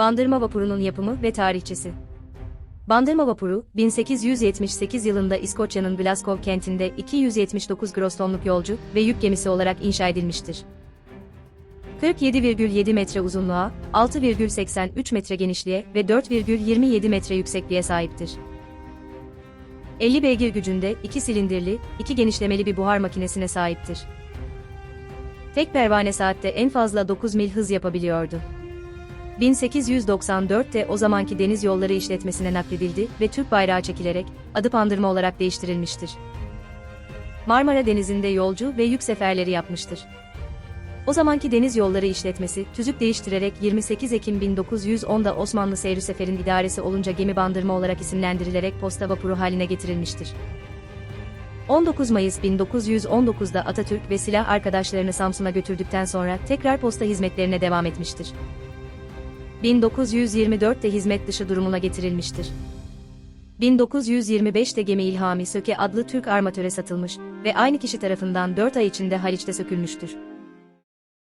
Bandırma vapurunun yapımı ve tarihçesi. Bandırma vapuru, 1878 yılında İskoçya'nın Glasgow kentinde 279 gross tonluk yolcu ve yük gemisi olarak inşa edilmiştir. 47,7 metre uzunluğa, 6,83 metre genişliğe ve 4,27 metre yüksekliğe sahiptir. 50 beygir gücünde 2 silindirli, 2 genişlemeli bir buhar makinesine sahiptir. Tek pervane saatte en fazla 9 mil hız yapabiliyordu. 1894'te o zamanki deniz yolları işletmesine nakledildi ve Türk bayrağı çekilerek adı Bandırma olarak değiştirilmiştir. Marmara Denizi'nde yolcu ve yük seferleri yapmıştır. O zamanki deniz yolları işletmesi tüzük değiştirerek 28 Ekim 1910'da Osmanlı Seyri Sefer'in idaresi olunca gemi bandırma olarak isimlendirilerek posta vapuru haline getirilmiştir. 19 Mayıs 1919'da Atatürk ve silah arkadaşlarını Samsun'a götürdükten sonra tekrar posta hizmetlerine devam etmiştir. 1924'te hizmet dışı durumuna getirilmiştir. 1925'te gemi İlhami Söke adlı Türk armatöre satılmış ve aynı kişi tarafından 4 ay içinde Haliç'te sökülmüştür.